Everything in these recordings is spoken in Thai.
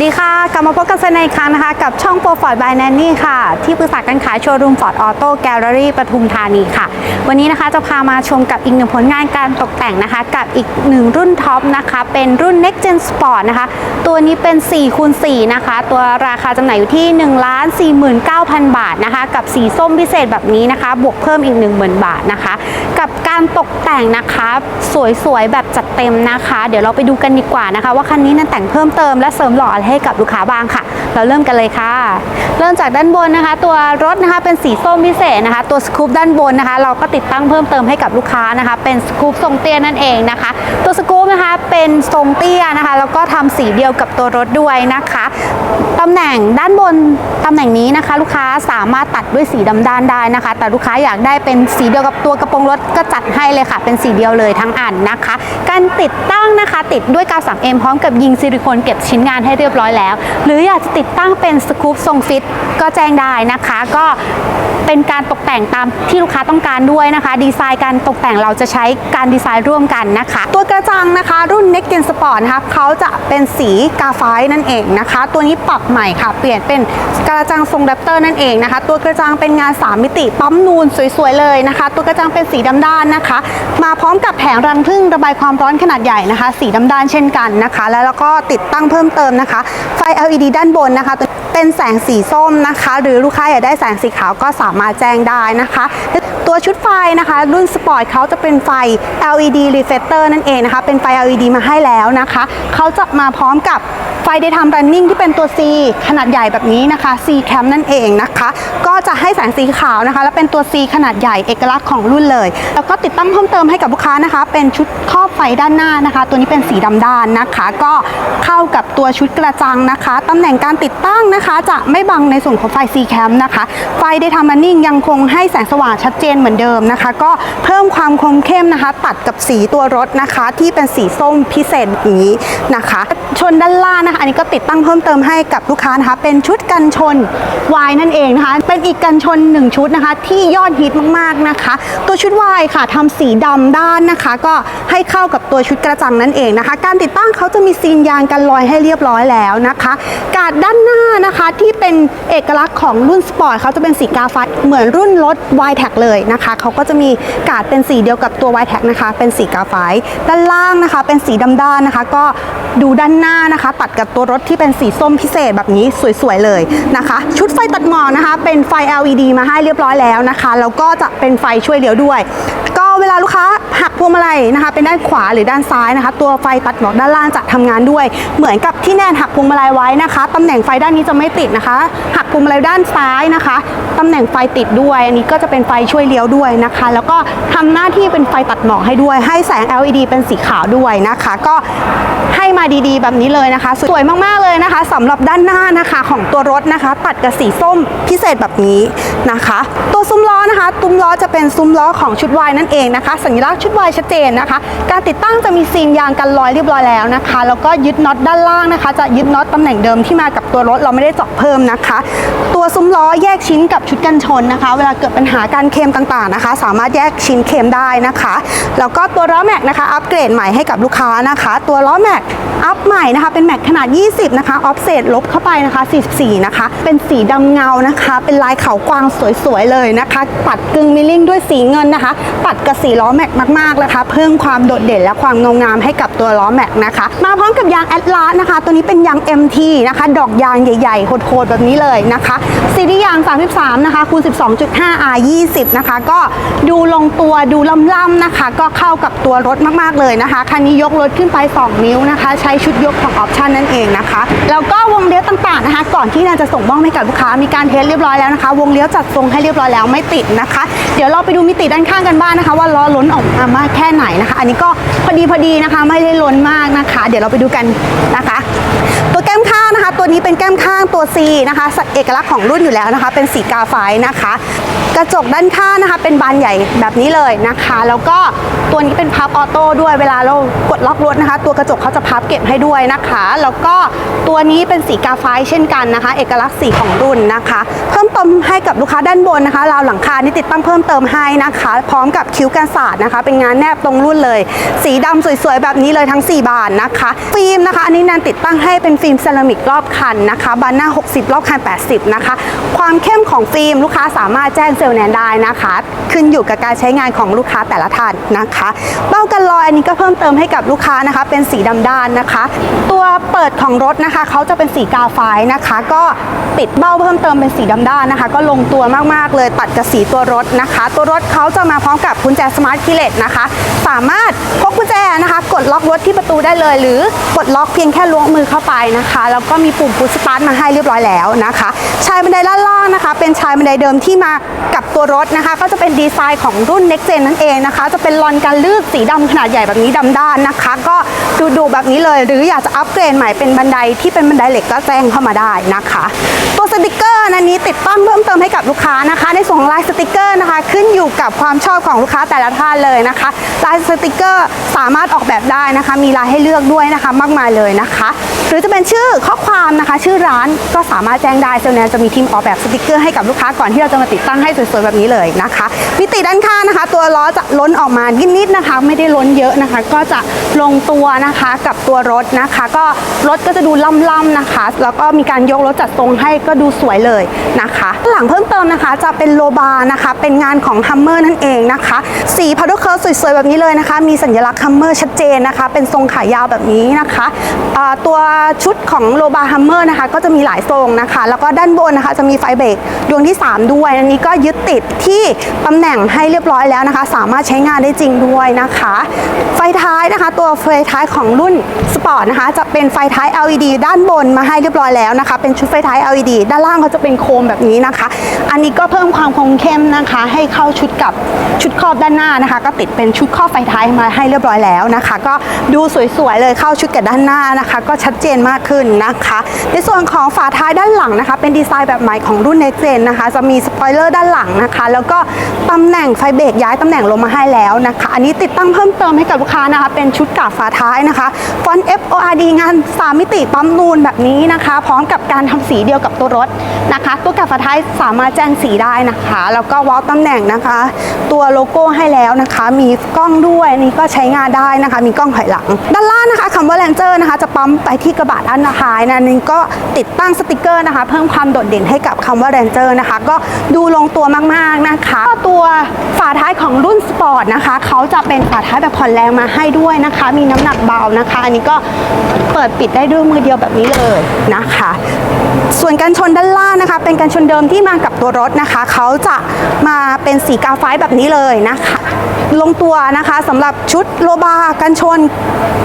สดีค่ะ ลับมาพบกันในอีกครั้งนะคะ กับช่องโปรฟอร์ดบายแนนนี่ค่ะ ที่ปรึกษาการขายโชว์รูมฟอร์ดออโต้แกลเลอรี่ปทุมธานีค่ะ วันนี้นะคะจะพามาชมกับอีกหนึ่งผลงานการตกแต่งนะคะ กับอีกหนึ่งรุ่นท็อปนะคะ เป็นรุ่น Next Gen Sport นะคะ ตัวนี้เป็น4คูณ4นะคะ ตัวราคาจำหน่ายอยู่ที่ 1 4 9 0 0 0 บาทนะคะ กับสีส้มพิเศษแบบนี้นะคะ บวกเพิ่มอีก 10,000 บาทนะคะ กับการตกแต่งนะคะ สวยๆแบบจัดเต็มนะคะ เดี๋ยวเราไปดูกันดีกว่านะคะ ว่าคันนี้นั้นแต่งเพิ่มเติมและเสริมหล่ออะไรให้กับลูกค้าบ้างค่ะ เราเริ่มกันเลยค่ะ เริ่มจากด้านบนนะคะ ตัวรถนะคะเป็นสีส้มพิเศษนะคะ ตัวสกูปด้านบนนะคะ เราก็ติดตั้งเพิ่มเติมให้กับลูกค้านะคะ เป็นสกูปทรงเตี้ยนั่นเองนะคะ ตัวสกูปนะคะเป็นทรงเตี้ยนะคะ แล้วก็ทำสีเดียวกับตัวรถด้วยนะคะ ตำแหน่งด้านบนตำแหน่งนี้นะคะ ลูกค้าสามารถตัดด้วยสีดำด้านได้นะคะ แต่ลูกค้าอยากได้เป็นสีเดียวกับตัวกระโปรงรถก็จัดให้เลยค่ะ เป็นสีเดียวเลยทั้งอันนะคะ การติดตั้งนะคะติดด้วยกาว 3M พร้อมกับยิงซิลิโคนเก็บชิ้นงานให้เรียบร้อยแล้ว หรืออยากจะติดตั้งเป็นสกูปทรงฟิตก็แจ้งได้นะคะ ก็เป็นการตกแต่งตามที่ลูกค้าต้องการด้วยนะคะ ดีไซน์การตกแต่งเราจะใช้การดีไซน์ร่วมกันนะคะ ตัวกระจังนะคะ รุ่น Next Gen Sport นะคะเขาจะเป็นสีกาไฟนั่นเองนะคะ ตัวนี้ปรับใหม่ค่ะ เปลี่ยนเป็นกระจังทรงแรปเตอร์นั่นเองนะคะ ตัวกระจังเป็นงาน 3 มิติปั๊มนูนสวยๆเลยนะคะ ตัวกระจังเป็นสีดำด้านนะคะ มาพร้อมกับแผงรังผึ้งระบายความร้อนขนาดใหญ่นะคะ สีดำด้านเช่นกันนะคะ แล้วก็ติดตั้งเพิ่มเติมนะคะ LED ด้านบนนะคะเป็นแสงสีส้มนะคะ หรือลูกค้าอยากได้แสงสีขาวก็สามารถแจ้งได้นะคะ ตัวชุดไฟนะคะ รุ่นสปอร์ตเขาจะเป็นไฟ LED reflector นั่นเองนะคะ เป็นไฟ LED มาให้แล้วนะคะ เขาจะมาพร้อมกับไฟ daytime running ที่เป็นตัว C ขนาดใหญ่แบบนี้นะคะ C cam นั่นเองนะคะ ก็จะให้แสงสีขาวนะคะ และเป็นตัว C ขนาดใหญ่เอกลักษณ์ของรุ่นเลย แล้วก็ติดตั้งเพิ่มเติมให้กับลูกค้านะคะ เป็นชุดครอบไฟด้านหน้านะคะ ตัวนี้เป็นสีดำด้านนะคะ ก็เข้ากับตัวชุดกระจังนะคะตำแหน่งการติดตั้งนะคะ จะไม่บังในส่วนของไฟ C cam นะคะ ไฟ daytime running ยังคงให้แสงสว่างชัดเจนเหมือนเดิมนะคะ ก็เพิ่มความคมเข้มนะคะ ตัดกับสีตัวรถนะคะ ที่เป็นสีส้มพิเศษอย่างนี้นะคะ ชนด้านล่างนะคะ อันนี้ก็ติดตั้งเพิ่มเติมให้กับลูกค้านะคะ เป็นชุดกันชนวายนั่นเองนะคะ เป็นอีกกันชน 1 ชุดนะคะ ที่ยอดฮิตมากๆนะคะ ตัวชุดวายค่ะทำสีดำด้านนะคะ ก็ให้เข้ากับตัวชุดกระจังนั่นเองนะคะ การติดตั้งเขาจะมีซีนยางกันรอยให้เรียบร้อยแล้วนะคะกาดด้านหน้านะคะที่เป็นเอกลักษณ์ของรุ่นสปอร์ตเขาจะเป็นสีกาไฟเหมือนรุ่นรถ y t แท็เลยนะคะเขาก็จะมีกาดเป็นสีเดียวกับตัว y t แท็นะคะ เป็นสีกาไฟด้านล่างนะคะเป็นสีดำด้านนะคะ ก็ดูด้านหน้านะคะ ตัดกับตัวรถที่เป็นสีส้มพิเศษแบบนี้สวยๆเลยนะคะ ชุดไฟตัดหมอกนะคะ เป็นไฟ LED มาให้เรียบร้อยแล้วนะคะแล้วก็จะเป็นไฟช่วยเลี้ยวด้วย ก็เวลาลูกค้า หักพวงมาลัยนะคะเป็นด้านขวาหรือด้านซ้ายนะคะ ตัวไฟตัดหมอกด้านล่างจะทำงานด้วย เหมือนกับที่แนนหักพวงมาลัยไว้นะคะตำแหน่งไฟด้านนี้จะไม่ติดนะคะหักพวงมาลัยด้านซ้ายนะคะตำแหน่งไฟติดด้วย อันนี้ก็จะเป็นไฟช่วยเลี้ยวด้วยนะคะ แล้วก็ทำหน้าที่เป็นไฟตัดหมอกให้ด้วย ให้แสง LED เป็นสีขาวด้วยนะคะ ก็ให้มาดีๆ แบบนี้เลยนะคะ สวยมากๆเลยนะคะสำหรับด้านหน้านะคะของตัวรถนะคะ ตัดกับสีส้มพิเศษแบบนี้นะคะ ตัวซุ้มล้อนะคะตุ้มล้อจะเป็นซุ้มล้อของชุดวายนั่นเองนะคะ สัญลักษณ์ชุดวายชัดเจนนะคะ การติดตั้งจะมีซีนยางกันรอยเรียบร้อยแล้วนะคะ แล้วก็ยึดน็อตด้านล่างนะคะ จะยึดน็อตตำแหน่งเดิมที่มากับตัวรถเราไม่ได้เจาะเพิ่มนะคะ ตัวซุ้มล้อแยกชิ้นกับชุดกันชนนะคะ เวลาเกิดปัญหาการเคลมต่างๆนะคะ สามารถแยกชิ้นเคลมได้นะคะ แล้วก็ตัวล้อแม็กนะคะอัปเกรดใหม่ให้กับลูกค้านะคะ ตัวล้อแม็กอัพใหม่นะคะ เป็นแม็กขนาด 20 นะคะ ออฟเซตลบเข้าไปนะคะ 44 นะคะ เป็นสีดำเงานะคะ เป็นลายเขากวางสวยๆเลยนะคะตัดกึ่งมิลลิ่งด้วยสีเงินนะคะตัดกับสีล้อแม็กมากๆนะคะ เพิ่มความโดดเด่นและความเงางามให้กับตัวล้อแม็กนะคะ มาพร้อมกับยางแอตลาสนะคะ ตัวนี้เป็นยาง MT นะคะ ดอกยางใหญ่ๆโหดๆแบบนี้เลยนะคะซีรีส์ยาง 33 นะคะคูณ 12.5 R 20 นะคะ ก็ดูลงตัวดูล่ำๆนะคะ ก็เข้ากับตัวรถมากๆเลยนะคะ คันนี้ยกรถขึ้นไป 2 นิ้วนะคะ ใช้ชุดยกของออปชันนั่นเองนะคะ แล้วก็วงเลี้ยวต่างๆนะคะ ก่อนที่เราจะส่งมอบให้กับลูกค้ามีการเทสเรียบร้อยแล้วนะคะ วงเลี้ยวจัดทรงให้เรียบร้อยแล้วไม่ติดนะคะ เดี๋ยวเราไปดูมิติด้านข้างกันบ้างนะคะ ว่าล้อล้นออกมามากแค่ไหนนะคะ อันนี้ก็พอดีพอดีนะคะ ไม่ได้ล้นมากนะคะ เดี๋ยวเราไปดูกันนะคะ นะคะ ตัวนี้เป็นแก้มข้างตัว C นะคะ เอกลักษณ์ของรุ่นอยู่แล้วนะคะ เป็นสีกาไฟนะคะ กระจกด้านข้างนะคะ เป็นบานใหญ่แบบนี้เลยนะคะ แล้วก็ตัวนี้เป็นพับออโต้ด้วยเวลาเรากดล็อกรถนะคะ ตัวกระจกเขาจะพับเก็บให้ด้วยนะคะ แล้วก็ตัวนี้เป็นสีกาไฟเช่นกันนะคะ เอกลักษณ์สีของรุ่นนะคะ เพิ่มเติมให้กับลูกค้าด้านบนนะคะราวหลังคานี่ติดตั้งเพิ่มเติมให้นะคะ พร้อมกับคิ้วกันศาสตร์นะคะ เป็นงานแนบตรงรุ่นเลย สีดำสวยๆแบบนี้เลยทั้ง 4 บานนะคะ ฟิล์มนะคะ อันนี้แนนติดตั้งให้เป็นฟิล์มเซรามิกรอบคันนะคะบานหน้า 60 รอบคัน 80 นะคะ ความเข้มของฟิล์มลูกค้าสามารถแจ้งเซลล์แนนได้นะคะ ขึ้นอยู่กับการใช้งานของลูกค้าแต่ละท่านนะคะ เบ้ากันรอยอันนี้ก็เพิ่มเติมให้กับลูกค้านะคะ เป็นสีดำด้านนะคะ ตัวเปิดของรถนะคะเขาจะเป็นสีกาไฟนะคะ ก็ติดเบ้าเพิ่มเติมเป็นสีดำด้านนะคะ ก็ลงตัวมากๆเลยตัดกับสีตัวรถนะคะ ตัวรถเขาจะมาพร้อมกับกุญแจสมาร์ทคีเลตนะคะ สามารถพกกุญแจนะคะ กดล็อกรถที่ประตูได้เลย หรือกดล็อกเพียงแค่ล้วงมือเข้าไปนะคะแล้วก็มีปุ่มพุชสตาร์ทมาให้เรียบร้อยแล้วนะคะ ชายบันไดด้านล่างนะคะ เป็นชายบันไดเดิมที่มากับตัวรถนะคะ ก็จะเป็นดีไซน์ของรุ่น Next Gen นั่นเองนะคะ จะเป็นลอนกันลื่นสีดำขนาดใหญ่แบบนี้ดำด้านนะคะ ก็ดูดูๆแบบนี้เลย หรืออยากจะอัปเกรดใหม่เป็นบันไดที่เป็นบันไดเหล็กก็แจ้งเข้ามาได้นะคะ ตัวสติกเกอร์อันนี้ติดตั้งเพิ่มเติมให้กับลูกค้านะคะ ในส่วนของลายสติกเกอร์นะคะ ขึ้นอยู่กับความชอบของลูกค้าแต่ละท่านเลยนะคะลายสติกเกอร์สามารถออกแบบได้นะคะ มีลายให้เลือกด้วยนะคะ มากมายเลยนะคะ หรือจะเป็นชื่อข้อความนะคะ ชื่อร้านก็สามารถแจ้งได้เซลแนนจะมีทีมออกแบบสติกเกอร์ให้กับลูกค้าก่อนที่เราจะมาติดตั้งให้สวยๆแบบนี้เลยนะคะมิติด้านข้างนะคะ ตัวล้อจะล้นออกมานิดๆนะคะ ไม่ได้ล้นเยอะนะคะ ก็จะลงตัวนะคะกับตัวรถนะคะ ก็รถก็จะดูล่ำๆนะคะ แล้วก็มีการยกรถจัดทรงให้ก็ดูสวยเลยนะคะ หลังเพิ่มเติมนะคะจะเป็นโลบานะคะ เป็นงานของฮัมเมอร์นั่นเองนะคะ สีพาร์ดเคิร์สวยๆแบบนี้เลยนะคะ มีสัญลักษณ์ฮัมเมอร์ชัดเจนนะคะ เป็นทรงขายาวแบบนี้นะคะตัวชุดของโลบาร์ฮัมเมอร์นะคะก็จะมีหลายทรงนะคะ แล้วก็ด้านบนนะคะจะมีไฟเบรกดวงที่ 3 ด้วย อันนี้ก็ยึดติดที่ตำแหน่งให้เรียบร้อยแล้วนะคะ สามารถใช้งานได้จริงด้วยนะคะ ไฟท้ายนะคะ ตัวไฟท้ายของรุ่นสปอร์ตนะคะ จะเป็นไฟท้าย LED ด้านบนมาให้เรียบร้อยแล้วนะคะ เป็นชุดไฟท้าย LED ด้านล่างเขาจะเป็นโคมแบบนี้นะคะ อันนี้ก็เพิ่มความคมเข้มนะคะ ให้เข้าชุดกับชุดครอบด้านหน้านะคะ ก็ติดเป็นชุดครอบไฟท้ายมาให้เรียบร้อยแล้วนะคะ ก็ดูสวยๆเลยเข้าชุดกับด้านหน้านะคะ ก็ชัดเจนมากขึ้นนะคะ ในส่วนของฝาท้ายด้านหลังนะคะ เป็นดีไซน์แบบใหม่ของรุ่น Next Gen นะคะ จะมีสปอยเลอร์ด้านหลังนะคะ แล้วก็ตำแหน่งไฟเบรกย้ายตำแหน่งลงมาให้แล้วนะคะ อันนี้ติดตั้งเพิ่มเติมให้กับลูกค้านะคะ เป็นชุดกาบฝาท้ายนะคะ ฟอนต์ FORD งาน 3 มิติปั๊มนูนแบบนี้นะคะ พร้อมกับการทำสีเดียวกับตัวรถนะคะ ตัวกาบฝาท้ายสามารถแจ้งสีได้นะคะ แล้วก็วอลตำแหน่งนะคะ ตัวโลโก้ให้แล้วนะคะ มีกล้องด้วยนนี้ก็ใช้งานได้นะคะ มีกล้องถอยหลัง ด้านล่างนะคะคำว่าแ a นเจอร์นะคะ จะปั๊มไปที่กระบะด้านท้ายนะอันนี้ก็ติดตั้งสติกเกอร์นะคะ เพิ่มความโดดเด่นให้กับคำว่าแ a นเจอร์นะคะ ก็ดูลงตัวมากๆนะคะ ตัวาท้ายของรุ่นสปอร์ตนะคะเขาจะเป็นฝาท้ายแบบผ่อนแรงมาให้ด้วยนะคะ มีน้ำหนักเบานะคะ อันนี้ก็เปิดปิดได้ด้วยมือเดียวแบบนี้เลยนะคะ ส่วนกันชนด้านล่างนะคะ เป็นกันชนเดิมที่มากับตัวรถนะคะเขาจะมาเป็นสีกาไฟแบบนี้เลยนะคะลงตัวนะคะสำหรับชุดโลบากันชน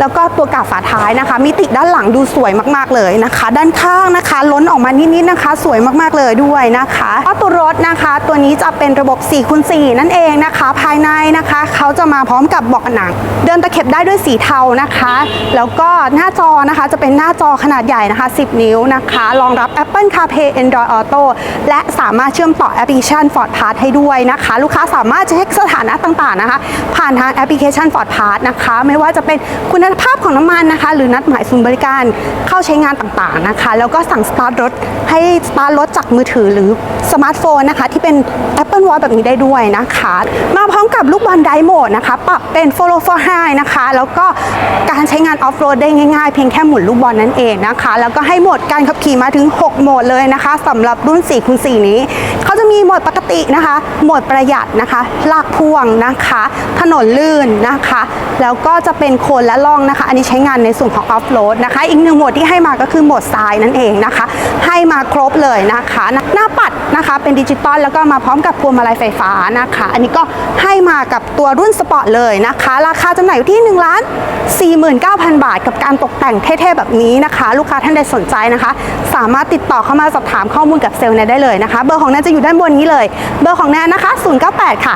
แล้วก็ตัวกาบฝาท้ายนะคะ มิติด้านหลังดูสวยมากๆเลยนะคะ ด้านข้างนะคะ ล้นออกมานิดๆนะคะ สวยมากๆเลยด้วยนะคะก็ตัวรถนะคะ ตัวนี้จะเป็นระบบ4คูณ4นั่นเองนะคะ ภายในนะคะเขาจะมาพร้อมกับเบาะหนัง เดินตะเข็บได้ด้วยสีเทานะคะ แล้วก็หน้าจอนะคะจะเป็นหน้าจอขนาดใหญ่นะคะ 10 นิ้วนะคะรองรับ Apple CarPlay Android Auto และสามารถเชื่อมต่อแอปพลิเคชัน Ford Pass ให้ด้วยนะคะ ลูกค้าสามารถเช็คสถานะต่างๆนะคะ ผ่านทางแอปพลิเคชัน Ford Pass นะคะ ไม่ว่าจะเป็นคุณภาพของน้ำมันนะคะ หรือนัดหมายศูนย์บริการเข้าใช้งานต่างๆนะคะ แล้วก็สั่งสตาร์ทรถให้สตาร์ทรถจากมือถือหรือสมาร์ทโฟนนะคะ ที่เป็น Apple Watch แบบนี้ได้ด้วยนะคะมาพร้อมกับลูกบอลไดโหมดนะคะ ปรับเป็น follow for high นะคะ แล้วก็การใช้งานออฟโรดได้ง่ายๆ เพียงแค่หมุนลูกบอลนั่นเองนะคะ แล้วก็ให้โหมดการขับขี่มาถึง 6 โหมดเลยนะคะสำหรับรุ่น4คูณ4นี้เขาจะมีโหมดปกตินะคะ โหมดประหยัดนะคะ ลากพ่วงนะคะ ถนนลื่นนะคะ แล้วก็จะเป็นโคนและล่องนะคะ อันนี้ใช้งานในส่วนของออฟโรดนะคะ อีกหนึ่งโหมดที่ให้มาก็คือโหมดทรายนั่นเองนะคะ ให้มาครบเลยนะคะ หน้าปัด นะคะ เป็นดิจิตอลแล้วก็มาพร้อมกับพวงมาลัยไฟฟ้านะคะ อันนี้ก็ให้มากับตัวรุ่นสปอร์ตเลยนะคะ ราคาจำหน่ายอยู่ที่1ล้าน49,000 บาท กับการตกแต่งเท่ๆแบบนี้นะคะ ลูกค้าท่านใดสนใจนะคะ สามารถติดต่อเข้ามาสอบถามข้อมูลกับเซลล์แนนได้เลยนะคะ เบอร์ของแนนจะอยู่ด้านบนนี้เลย เบอร์ของแนนนะคะ 098 ค่ะ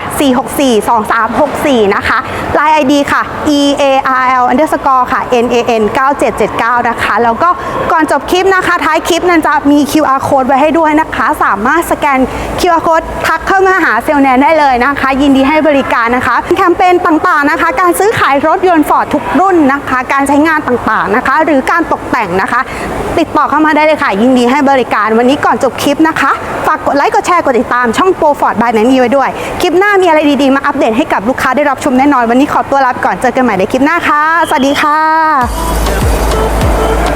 464 2364 นะคะ Line ID ค่ะ e a r l underscore ค่ะ n a n 9779 นะคะ แล้วก็ก่อนจบคลิปนะคะ ท้ายคลิปนั้นจะมี QR code ไว้ให้ด้วยนะคะ สามารถสแกน QR code ทักเข้ามาหาเซลแนนได้เลยนะคะ ยินดีให้บริการนะคะแคมเปญต่างๆนะคะ การซื้อขายรถยนต์ฟอร์ดทุกรุ่นนะคะ การใช้งานต่างๆนะคะ หรือการตกแต่งนะคะ ติดต่อเข้ามาได้เลยค่ะ ยินดีให้บริการวันนี้ก่อนจบคลิปนะคะฝากกดไลค์กดแชร์กดติดตามช่องโปรฟอร์ดบายแนนีไว้ด้วย คลิปหน้ามีอะไรดีๆ มาอัปเดตให้กับลูกค้าได้รับชมแน่นอน วันนี้ขอตัวลาไปก่อนเจอกันใหม่ในคลิปหน้าค่ะ สวัสดีค่ะ